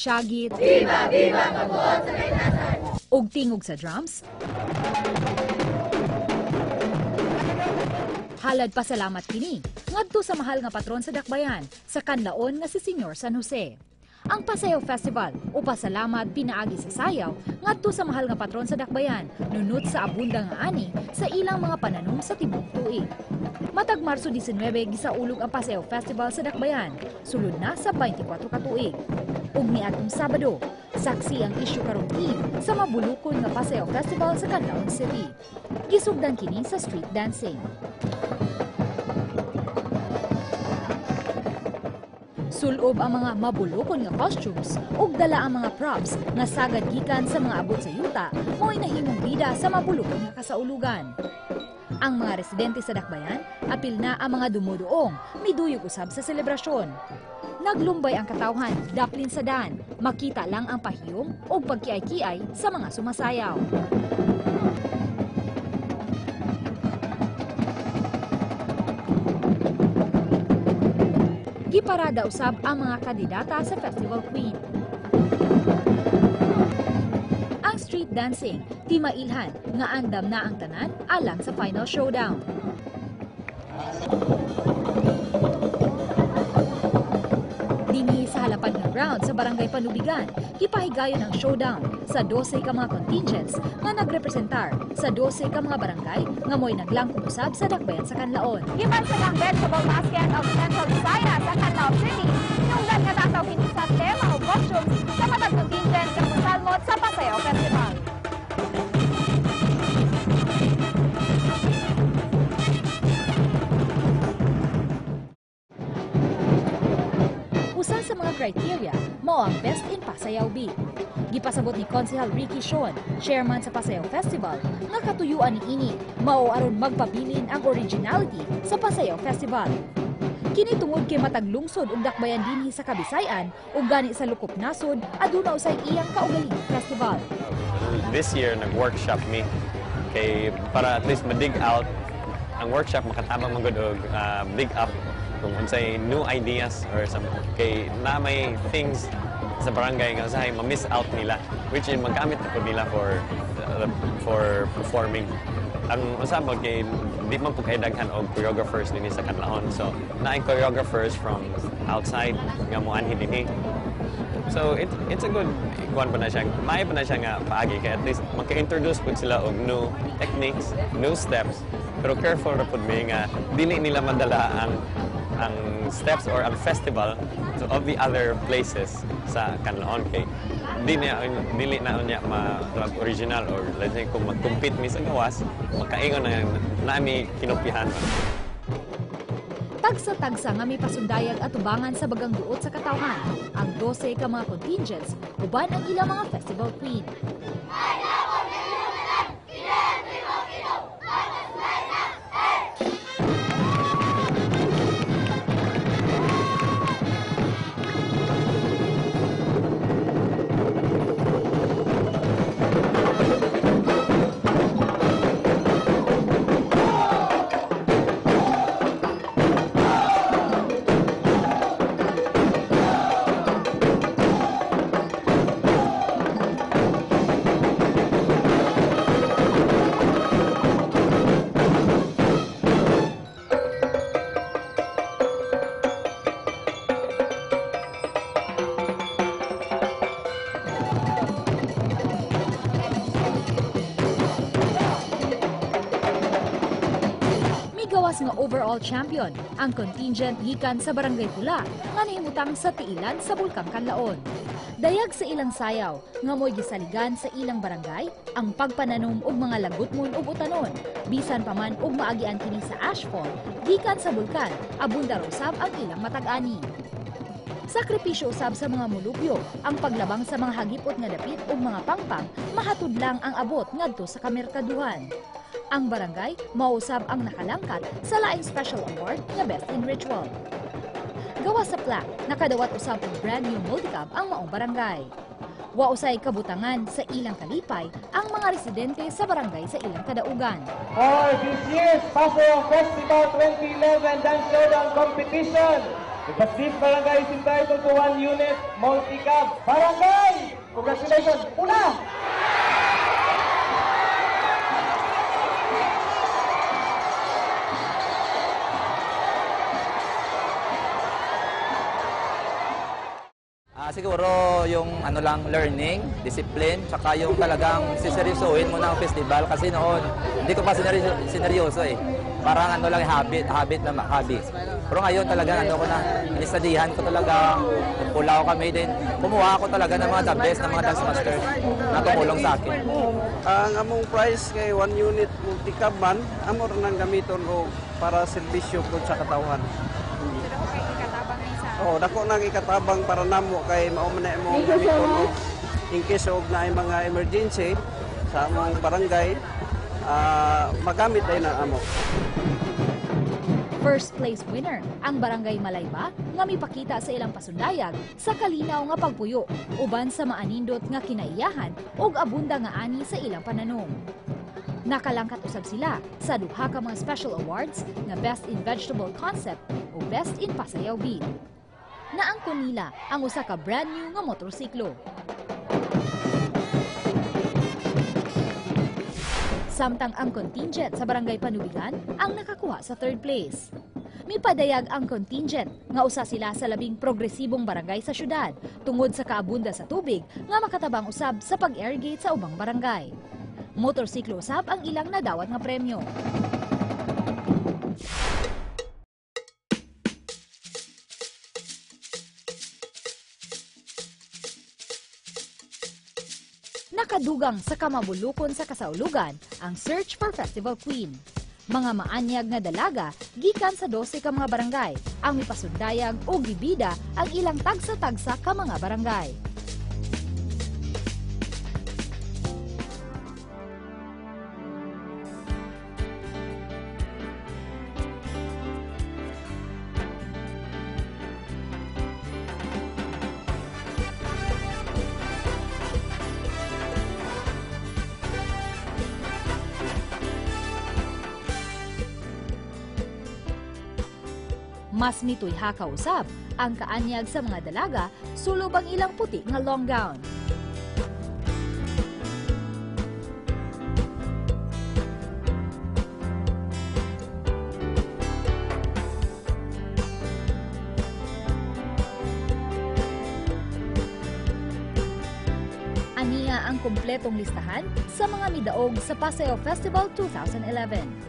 syagit, Viva! Viva! ug tingog sa drums. Halad pasalamat kini ngadto sa mahal nga patron sa Dakbayan sa kanlaon nga si Senyor San Jose. Ang Pasayaw Festival o pasalamat pinaagi sa sayaw ngadto sa mahal nga patron sa Dakbayan nunot sa abunda nga ani sa ilang mga pananom sa tibok tuig. Matag Marso 19 gisaulog ang Pasayaw Festival sa Dakbayan, sulod na sa 24 ka tuig. Ug niadtong Sabado, saksi ang isyu karon eve sa mabulukon nga Pasayaw Festival sa Canlaon City. Gisugdan kini sa street dancing. Sulob ang mga mabulokon nga costumes ug dala ang mga props nga sagad gikan sa mga abot sa yuta mo'y nahimong bida sa mabulokon nga kasaulugan. Ang mga residente sa Dakbayan, apil na ang mga dumuduong, miduyog usab sa selebrasyon. Naglumbay ang katawhan, daplin sa dan, makita lang ang pahiyom o pagkiay-kiay sa mga sumasayaw. Giparada usab ang mga kandidata sa Festival Queen. Ang street dancing, di mailhan nga andam na ang tanan alang sa final showdown. Sa halapan nga ground sa Barangay Panubigan, gipahigayon ang showdown sa 12 ka mga contingents nga nagrepresentar sa 12 ka mga barangay nga mo'y naglangkong usab sa dakbayan sa Kanlaon. Giman sa ng vegetable basket of Central Visayas sa Canlaon City, yung nga natataw kini sa tema o costumes sa matag contingent ng Musalmot sa Pasayaw Festival. Criteria mao ang Best in Pasayaw Beat. Gipasabot ni Konsehal Ricky Sean, chairman sa Pasayaw Festival, nga katuyuan ni ini mao aron magpabilin ang originality sa Pasayaw Festival. Kini tungod kay matag lungsod ug dakbayan dinhi sa Kabisayan ug gani sa Lukop Nasod aduna usay iyang kaugaling festival. this year nag-workshop me kay para at least ma-dig out ang workshop makatabang man gud og ah, dig up kung unsay new ideas or some kay na may things sa barangay nga usahay ma-miss out nila which is magamit po nila for uh, for performing. Ang usab kay di man po kay daghan og choreographers dinhi sa Kanlaon. So naay choreographers from outside nga mo anhi dinhi So it, it's a good kuan pa na siya. Maayo pa na siya nga paagi kaya at least maka-introduce pud sila og new techniques, new steps. Pero careful ra pud mi nga dili nila madala ang ang steps or ang festival to of the other places sa Canlaon kay di na dili na unya ma original or let's say kung mag-compete mi sa gawas makaingon na nami kinupihan Tagsa-tagsa nga may pasundayag at tubangan sa bagang duot sa katawhan, ang 12 ka mga contingents, uban ang ilang mga festival queen. Overall champion ang contingent gikan sa Barangay Pula nga nahimutang sa tiilan sa Bulkang Kanlaon. Dayag sa ilang sayaw nga mo'y gisaligan sa ilang barangay ang pagpananom og mga lagutmon ug utanon bisan pa man og maagian kini sa ashfall gikan sa bulkan abunda ra usab ang ilang matag-ani. Sakripisyo usab sa mga mulupyo ang paglabang sa mga hagipot nga dapit ug mga pangpang mahatod lang ang abot ngadto sa kamerkaduhan. Ang barangay mausab ang nakalangkat sa laing special award nga Best in Ritual. Gawa sa plaque, nakadawat usab og brand new multicab ang maong barangay. Wa usay kabutangan sa ilang kalipay ang mga residente sa barangay sa ilang kadaugan. for this year's Paseo Festival 2011 Dance Showdown Competition. The Barangay is entitled to one unit multi-cab. Barangay! Congratulations! Una! Ah, siguro yung ano lang learning, discipline, tsaka yung talagang siseryosohin mo ng festival kasi noon hindi ko pa sineryoso, sineryoso eh. Parang ano lang habit, habit na hobby. Pero ngayon talaga ano ko na, inistadihan ko talaga, nagpulaw kami din. Kumuha ako talaga ng mga the best ng mga dance masters na tumulong sa akin. Ang among price kay one unit multi-cab man, amo ra nang gamiton o para serbisyo po sa katawhan. Oo, dako nang ikatabang para namo kay mao man na imong gamiton o in case of na mga emergency sa among barangay, ah, magamit ay na amo. First place winner ang Barangay Malayba nga mipakita sa ilang pasundayag sa kalinaw nga pagpuyo uban sa maanindot nga kinaiyahan ug abunda nga ani sa ilang pananong. Nakalangkat usab sila sa duha ka mga special awards nga Best in Vegetable Concept o Best in Pasayaw Beat. Naangkon nila ang usa ka brand new nga motorsiklo. Samtang ang contingent sa Barangay Panubigan ang nakakuha sa third place. Mipadayag ang contingent nga usa sila sa labing progresibong barangay sa syudad tungod sa kaabunda sa tubig nga makatabang usab sa pag-irrigate sa ubang barangay. Motorsiklo usab ang ilang nadawat nga premyo. Nakadugang sa kamabulukon sa kasaulugan ang Search for Festival Queen. Mga maanyag nga dalaga gikan sa 12 ka mga barangay ang mipasundayag o gibida ang ilang tagsa-tagsa ka mga barangay. Mas mitoy ha kausab ang kaanyag sa mga dalaga sulob ang ilang puti nga long gown. Aniya ang kumpletong listahan sa mga midaog sa Paseo Festival 2011.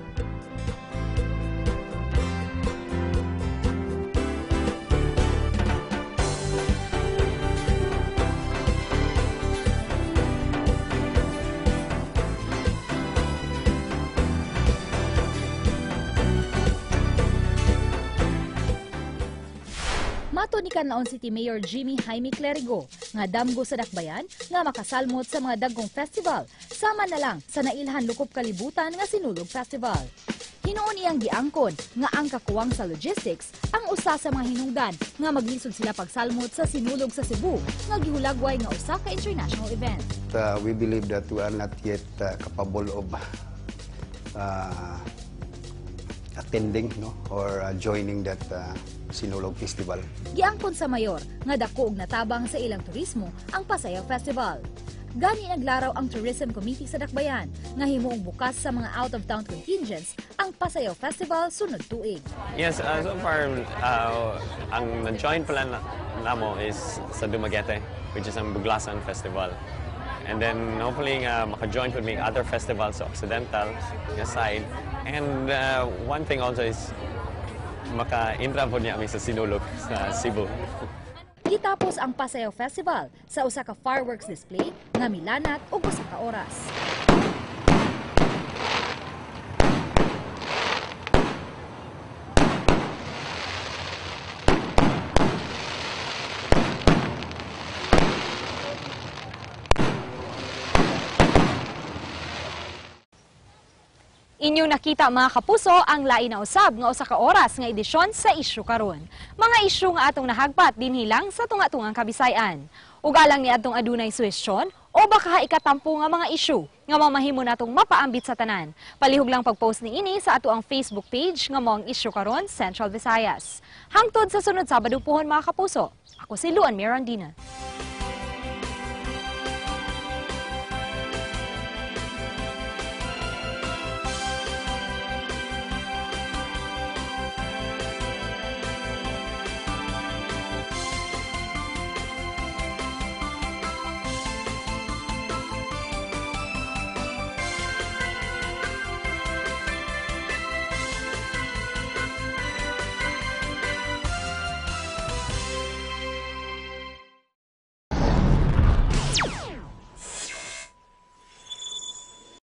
Mato ni Canlaon City Mayor Jimmy Jaime Clerigo nga damgo sa dakbayan nga makasalmot sa mga dagkong festival sama na lang sa nailhan lukop kalibutan nga Sinulog Festival. Hinuon iyang giangkon nga ang kakuwang sa logistics ang usa sa mga hinungdan nga maglisod sila pagsalmot sa Sinulog sa Cebu nga gihulagway nga usa ka international event. uh, we believe that we are not yet uh, capable of uh, attending no or uh, joining that uh, Sinulog Festival. Giangkon sa mayor nga dako og natabang sa ilang turismo ang Pasayag Festival. Gani naglaraw ang Tourism Committee sa Dakbayan nga himuong bukas sa mga out-of-town contingents ang Pasayag Festival sunod tuig. Yes, uh, so far, uh, ang nag-join pala na, namo is sa Dumaguete, which is ang Buglasan Festival. And then hopefully nga maka-join with me other festivals sa Occidental side. And uh, one thing also is maka-intra po niya sa Sinulog sa Cebu. Gitapos ang Pasayag Festival sa usa ka fireworks display nga milanat og usa ka oras. Inyong nakita mga kapuso ang lain na usab nga usa ka oras nga edisyon sa isyu karon. Mga isyu nga atong nahagpat dinhi lang sa tunga-tungang Kabisayan. Ug alang ni atong adunay suwestyon o baka ikatampo nga mga issue nga mamahimo natong mapaambit sa tanan. Palihog lang pag-post ni ini sa ato ang Facebook page nga mo ang issue karon Central Visayas. Hangtod sa sunod Sabado pohon mga kapuso. Ako si Luan Mirandina.